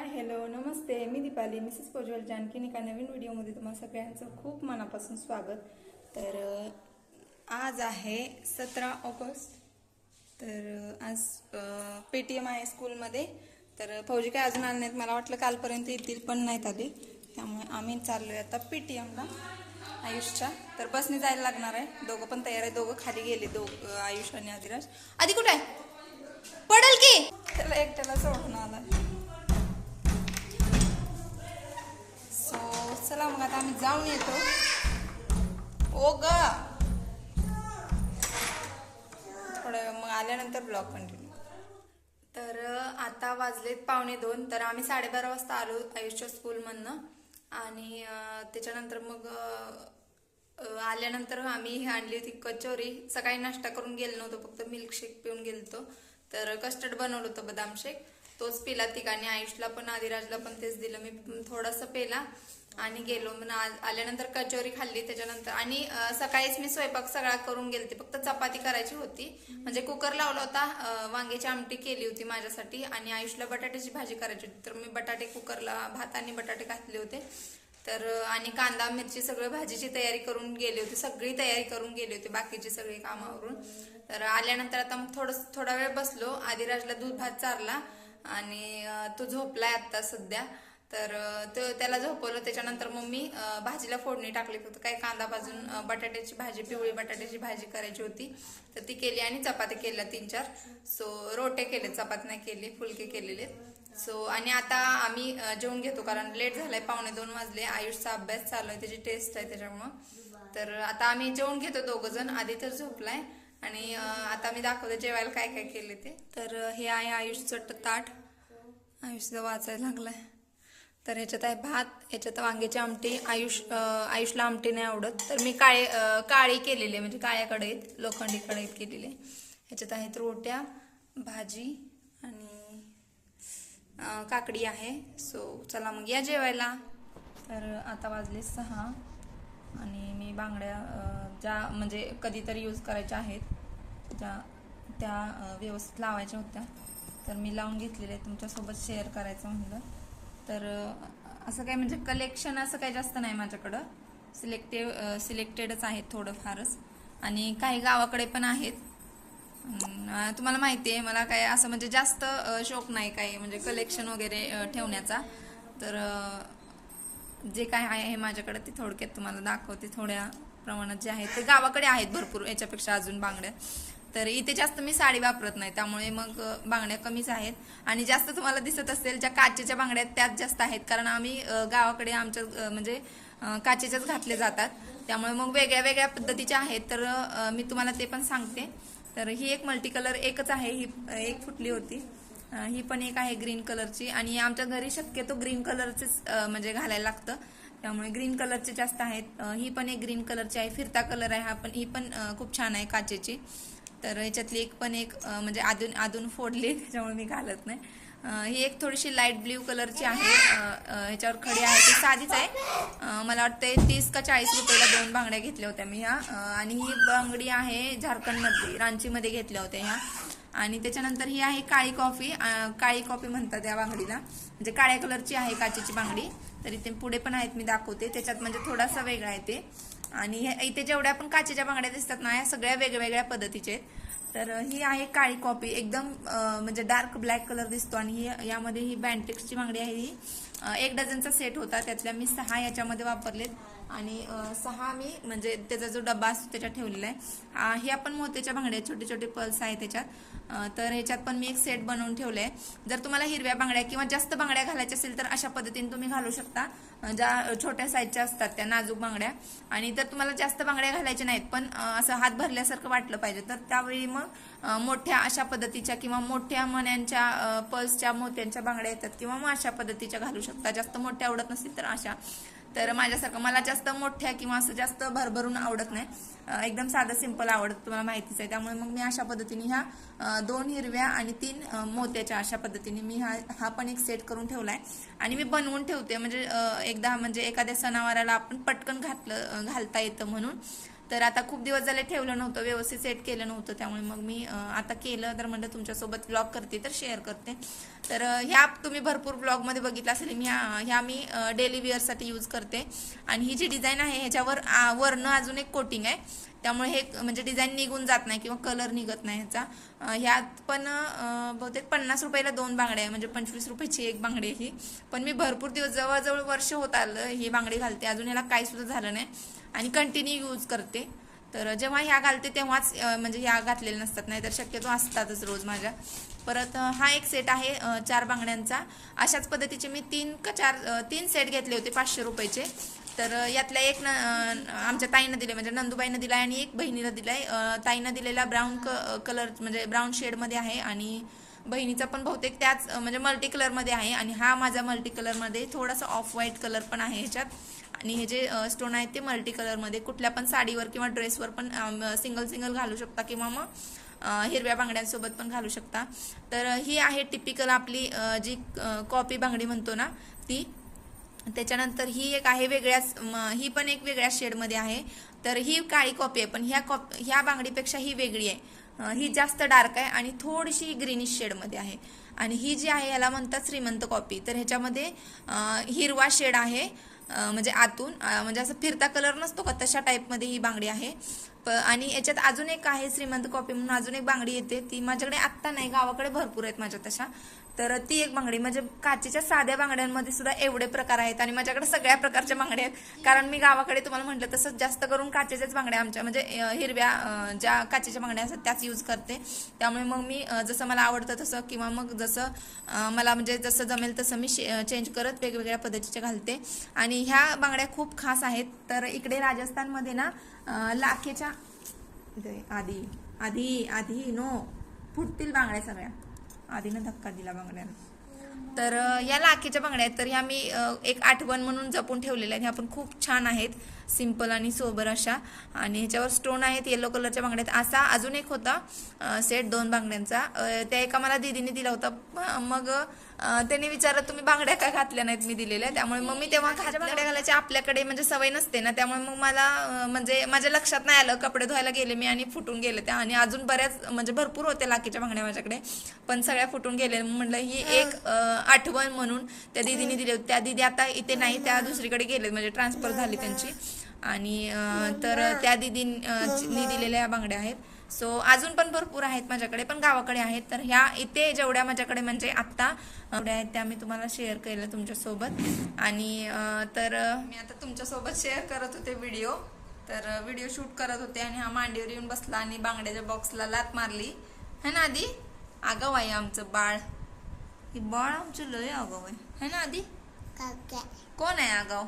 हाय hello नमस्ते. मी Deepali. Mrs पोजवल जानकीन एका नवीन व्हिडिओमध्ये तुम्हाला सगळ्यांचं खूप मनापासून स्वागत. तर आज आहे सतरा ऑगस्ट. तर आज पेटीएम आहे स्कूलमध्ये. तर फौजी काय अजून आले नाहीत मला वाटलं कालपर्यंत येतील पण नाहीत आले. त्यामुळे आम्ही चाललोय आता पेटीएमला आयुषच्या. तर बसने जायला लागणार आहे. दोघं पण तयार आहे दोघं खाली गेले दोघ आयुष आणि आदिराज आधी कुठे आहे? पडेल की! त्याला एकट्याला सोडून आला मग आता आम्ही जाऊन येतो. ओ ग. थोडं मग आल्यानंतर ब्लॉग कंटिन्यू तर आता वाजलेत पावणे दोन. तर आम्ही साडेबारा वाजता आलो आयुषच्या स्कूलमधनं. आणि त्याच्यानंतर मग आल्यानंतर आम्ही ही आणली होती कचोरी. सकाळी नाश्ता करून गेलो नव्हतो फक्त मिल्कशेक पिऊन गेलतो. तर कस्टर्ड बनवलं होतं बदाम शेक. तोच पिला तिघांनी. आयुषला पण आदिराजला पण तेच दिलं. मी थोडंसं पेला. आणि गेलो. मग आल्यानंतर कचोरी खाल्ली त्याच्यानंतर आणि सकाळीच मी स्वयंपाक सगळा करून गेलते. फक्त चपाती करायची होती. म्हणजे कुकर लावला होता. वांग्याची आमटी केली होती माझ्यासाठी. आणि आयुषला बटाट्याची भाजी करायची होती. तर मी बटाटे कुकरला भात आणि बटाटे घातले होते. तर आणि कांदा मिरची सगळं भाजीची तयारी करून गेली होती. सगळी तयारी करून गेली होती बाकीची सगळी कामावरून. तर आल्यानंतर आता मग थोडं थोडा वेळ बसलो. आदिराजला दूध भात चारला. आणि तो झोपलाय आता सध्या. तर तो त्याला झोपवलं. त्याच्यानंतर मग मी भाजीला फोडणी टाकली. फक्त काही कांदा भाजून बटाट्याची भाजी पिवळी बटाट्याची भाजी करायची होती. तर ती केली आणि चपाती केल्या तीन चार. सो रोटे केले चपाती नाही केली फुलके केलेले. सो आणि आता आम्ही जेवण घेतो. कारण लेट झालाय पावणे दोन वाजले. आयुषचा अभ्यास चालू आहे. त्याची टेस्ट आहे त्याच्यामुळं. तर आता आम्ही जेवण घेतो दोघं जण. आधी तर झोपलाय. आणि आता मी दाखवते जेवायला काय काय केले ते. तर हे आहे आयुषचं ताट. आयुषचं वाचायला लागलाय. तर ह्याच्यात आहे भात ह्याच्यात वांग्याची आमटी आयुष आयुषला आमटी नाही आवडत. तर मी काळे काळी केलेले आहे म्हणजे काळ्या कढईत लोखंडी कढईत केलेले ह्याच्यात आहेत रोट्या भाजी आणि काकडी आहे. सो चला मग या जेवायला. तर आता वाजले सहा आणि मी बांगड्या ज्या म्हणजे कधीतरी यूज करायच्या आहेत ज्या त्या व्यवस्थित लावायच्या होत्या. तर मी लावून घेतलेल्या आहेत तुमच्यासोबत शेअर करायचं म्हणलं. तर असं काही म्हणजे कलेक्शन असं काही जास्त नाही माझ्याकडं. सिलेक्टिव सिलेक्टेडच आहेत थोडंफारच. आणि काही गावाकडे पण आहेत. तुम्हाला माहिती आहे मला काय असं म्हणजे जास्त शौक नाही काही म्हणजे कलेक्शन वगैरे ठेवण्याचा. तर जे काय आहे हे माझ्याकडे ते थोडक्यात तुम्हाला दाखवते. थोड्या प्रमाणात जे आहेत ते गावाकडे आहेत भरपूर याच्यापेक्षा अजून बांगड्या. तर इथे जास्त मी साडी वापरत नाही. त्यामुळे मग बांगड्या कमीच आहेत. आणि जास्त तुम्हाला दिसत असेल ज्या काचेच्या बांगड्या आहेत त्याच जास्त आहेत. कारण आम्ही गावाकडे आमच्या म्हणजे काचेच्याच घातले जातात. त्यामुळे मग वेगळ्या वेगळ्या पद्धतीच्या आहेत. तर मी तुम्हाला ते पण सांगते. तर ही एक मल्टी कलर एकच आहे. ही एक फुटली होती. ही पण एक आहे ग्रीन कलरची. आणि आमच्या घरी शक्यतो ग्रीन कलरचेच म्हणजे घालायला लागतं. त्यामुळे ग्रीन कलरचे जास्त आहेत. ही पण एक ग्रीन कलरची आहे. फिरता कलर आहे. हा पण ही पण खूप छान आहे काचेची. तर ह्याच्यातली एक पण एक म्हणजे आधून आधून फोडली त्याच्यामुळे मी घालत नाही. ही एक थोडीशी लाइट ब्ल्यू कलरची आहे. ह्याच्यावर खडी आहे ती साधीच आहे. मला वाटते तीस का चाळीस रुपयाला दोन बांगड्या घेतल्या होत्या मी ह्या. आणि ही बांगडी आहे झारखंडमध्ये रांचीमध्ये घेतल्या होत्या ह्या. आणि त्याच्यानंतर ही आहे काळी कॉफी काळी कॉफी म्हणतात या बांगडीला. म्हणजे काळ्या कलरची आहे काचेची बांगडी. तरी ते पुढे पण आहेत मी दाखवते. त्याच्यात म्हणजे थोडासा वेगळा आहे ते. आणि हे इथे जेवढ्या पण काचेच्या बांगड्या दिसतात ना या सगळ्या वेगवेगळ्या पद्धतीचे. तर ही आहे काळी कॉपी. एकदम म्हणजे डार्क ब्लॅक कलर दिसतो आणि ही यामध्ये ही बँटेक्सची बांगडी आहे ही. एक डझनचा सेट होता. त्यातल्या मी सहा याच्यामध्ये वापरलेत. आणि सहा मी म्हणजे त्याचा जो डब्बा असतो त्याच्यात ठेवलेला आहे. ही आपण मोत्याच्या बांगड्या छोटे छोटे पल्स आहे त्याच्यात. तर ह्याच्यात पण मी एक सेट बनवून ठेवलाय. जर तुम्हाला हिरव्या बांगड्या किंवा जास्त बांगड्या घालायच्या असेल तर अशा पद्धतीने तुम्ही घालू शकता. ज्या छोट्या साईजच्या असतात त्या नाजूक बांगड्या. आणि जर तुम्हाला जास्त बांगड्या घालायच्या नाहीत पण असं हात भरल्यासारखं वाटलं पाहिजे तर त्यावेळी मग मोठ्या अशा पद्धतीच्या किंवा मोठ्या मण्यांच्या पल्सच्या मोत्यांच्या बांगड्या येतात किंवा मग अशा पद्धतीच्या घालू शकता. जास्त मोठ्या आवडत नसतील तर अशा. तर माझ्यासारखं मला जास्त मोठ्या किंवा असं जास्त भरभरून आवडत नाही. एकदम साधं सिंपल आवडत तुम्हाला माहितीच आहे. त्यामुळे मग मी अशा पद्धतीने ह्या दोन हिरव्या आणि तीन मोत्याच्या अशा पद्धतीने मी हा हा पण एक सेट करून ठेवला आहे आणि मी बनवून ठेवते. म्हणजे एकदा म्हणजे एखाद्या सणावाराला आपण पटकन घातलं घालता येतं म्हणून. तर आता खूप दिवस झाले ठेवलं नव्हतं व्यवस्थित सेट केलं नव्हतं. त्यामुळे मग मी आता केलं तर म्हणलं तुमच्यासोबत ब्लॉग करते तर शेअर करते. तर ह्या तुम्ही भरपूर ब्लॉगमध्ये बघितलं असेल मी ह्या मी डेली वेअरसाठी यूज करते. आणि ही जी डिझाईन आहे ह्याच्यावर वरनं अजून एक कोटिंग आहे. त्यामुळे हे म्हणजे डिझाईन निघून जात नाही किंवा कलर निघत नाही ह्याचा. ह्यात पण बहुतेक पन्नास रुपयाला दोन बांगड्या आहे म्हणजे पंचवीस रुपयाची एक बांगडी आहे ही. पण मी भरपूर दिवस जवळजवळ वर्ष होत आलं ही बांगडी घालते. अजून ह्याला काही सुद्धा झालं नाही. आणि कंटिन्यू यूज करते. तर जेव्हा ह्या घालते तेव्हाच म्हणजे ह्या घातलेल्या नसतात नाही तर शक्यतो असतातच रोज माझ्या. परत हा एक सेट आहे चार बांगड्यांचा. अशाच पद्धतीचे मी तीन का चार तीन सेट घेतले होते पाचशे रुपयाचे. तर यातल्या एक न आमच्या ताईनं दिले म्हणजे नंदुबाईनं आहे आणि एक बहिणीला दिला आहे. ताईनं दिलेला ब्राऊन क कलर म्हणजे ब्राऊन शेडमध्ये आहे आणि बहिणीचा पण बहुतेक त्याच म्हणजे मल्टी कलरमध्ये आहे आणि हा माझा मल्टी कलरमध्ये थोडासा ऑफ व्हाईट कलर पण आहे ह्याच्यात. आणि हे जे स्टोन आहेत ते मल्टी कलरमध्ये कुठल्या पण साडीवर किंवा ड्रेसवर पण सिंगल सिंगल घालू शकता किंवा मग हिरव्या बांगड्यांसोबत पण घालू शकता. तर ही आहे टिपिकल आपली जी कॉपी बांगडी म्हणतो ना ती. त्याच्यानंतर ही एक आहे वेगळ्याच ही पण एक वेगळ्या शेडमध्ये आहे. तर ही काळी कॉपी आहे पण ह्या कॉप ह्या बांगडीपेक्षा ही वेगळी आहे. ही जास्त डार्क आहे आणि थोडीशी ग्रीनिश शेडमध्ये आहे. आणि ही जी आहे याला म्हणतात श्रीमंत कॉपी तर ह्याच्यामध्ये हिरवा शेड आहे म्हणजे आतून म्हणजे असं फिरता कलर नसतो का? तशा टाईपमध्ये ही बांगडी आहे. प आणि याच्यात अजून एक आहे श्रीमंत कॉपी म्हणून अजून एक बांगडी येते. ती माझ्याकडे आत्ता नाही गावाकडे भरपूर आहेत माझ्या तशा. तर ती एक बांगडी. म्हणजे काचेच्या साध्या बांगड्यांमध्ये सुद्धा एवढे प्रकार आहेत आणि माझ्याकडे सगळ्या प्रकारच्या बांगड्या आहेत. कारण मी गावाकडे तुम्हाला म्हटलं तसं जास्त करून काचेच्याच बांगड्या आमच्या म्हणजे हिरव्या ज्या काचेच्या बांगड्या असतात त्याच यूज करते. त्यामुळे मग मी जसं मला आवडतं तसं किंवा मग जसं मला म्हणजे जसं जमेल तसं मी चेंज करत वेगवेगळ्या पद्धतीचे घालते. आणि ह्या बांगड्या खूप खास आहेत. तर इकडे राजस्थानमध्ये ना लाखेच्या आधी आधी आधी नो फुटतील बांगड्या सगळ्या. आधीनं धक्का दिला बांगड्यानं तर या लाखेच्या बांगड्या आहेत तर ह्या मी एक आठवण म्हणून जपून ठेवलेल्या आहेत. ह्या पण खूप छान आहेत. सिंपल आणि सोबर अशा. आणि ह्याच्यावर स्टोन आहेत येलो कलरच्या बांगड्या आहेत असा अजून एक होता सेट दोन बांगड्यांचा त्या एका मला दिदीने दिला होता. मग त्याने विचारलं तुम्ही बांगड्या का घातल्या नाहीत? मी दिलेल्या. त्यामुळे मग मी तेव्हा घातल्या बांगड्या घालायची आपल्याकडे म्हणजे सवय नसते ना. त्यामुळे मग मला म्हणजे माझ्या लक्षात नाही आलं. कपडे धुवायला गेले मी आणि फुटून गेले त्या. आणि अजून बऱ्याच म्हणजे भरपूर होत्या लाकीच्या बांगड्या माझ्याकडे. पण सगळ्या फुटून गेले. म्हणलं ही एक आठवण म्हणून त्या दिदीने दिली होती. त्या दिदी आता इथे नाही. त्या दुसरीकडे गेले म्हणजे ट्रान्सफर झाली त्यांची. आणि तर त्या दिदींनी दिलेल्या बांगड्या आहेत. सो अजून पण भरपूर आहेत माझ्याकडे पण गावाकडे आहेत. तर ह्या इथे जेवढ्या माझ्याकडे म्हणजे आत्ता एवढ्या आहेत त्या मी तुम्हाला शेअर केलं तुमच्यासोबत. आणि तर मी आता तुमच्यासोबत शेअर करत होते व्हिडिओ तर व्हिडिओ शूट करत होते आणि हा मांडीवर येऊन बसला आणि बांगड्याच्या बॉक्सला लात मारली. है ना आधी? आगाव आहे आमचं बाळ. हे बाळ आमचं लय आगाव आहे है ना आधी? कोण आहे आगाव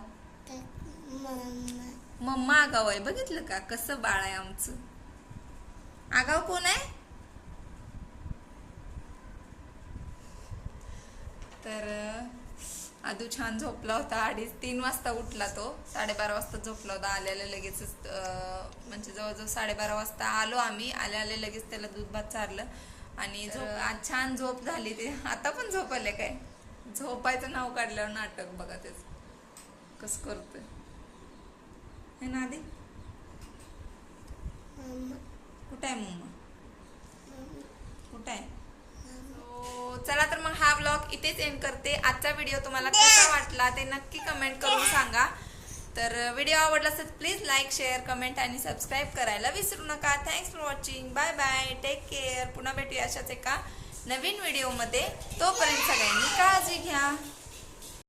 मम्मा. मम्मा आगाव आहे बघितलं का? कसं बाळ आहे आमचं. आगाव कोण आहे? तर आदू छान झोपला होता. अडीच तीन वाजता उठला तो. साडेबारा वाजता झोपला होता. आल्याला लगेच म्हणजे जवळजवळ साडेबारा वाजता आलो आम्ही. आल्या आले लगेच त्याला दूध भात चारलं. आणि आज छान झोप झाली ते. आता पण झोप आले काय? झोपायचं नाव काढल्यावर नाटक बघा तेच कसं करतोय. है ना आधी? कुठं आहे मम्मा? कुठं आहे? हो, चला तर मग हा ब्लॉग इथेच एंड करते. आजचा व्हिडिओ तुम्हाला कसा वाटला ते नक्की कमेंट करून सांगा. तर व्हिडिओ आवडला असेल प्लीज लाईक शेअर कमेंट आणि सबस्क्राईब करायला विसरू नका. Thanks for watching bye bye take care पुन्हा भेटूया अशाच एका नवीन व्हिडिओमध्ये तोपर्यंत सगळ्यांनी काळजी घ्या.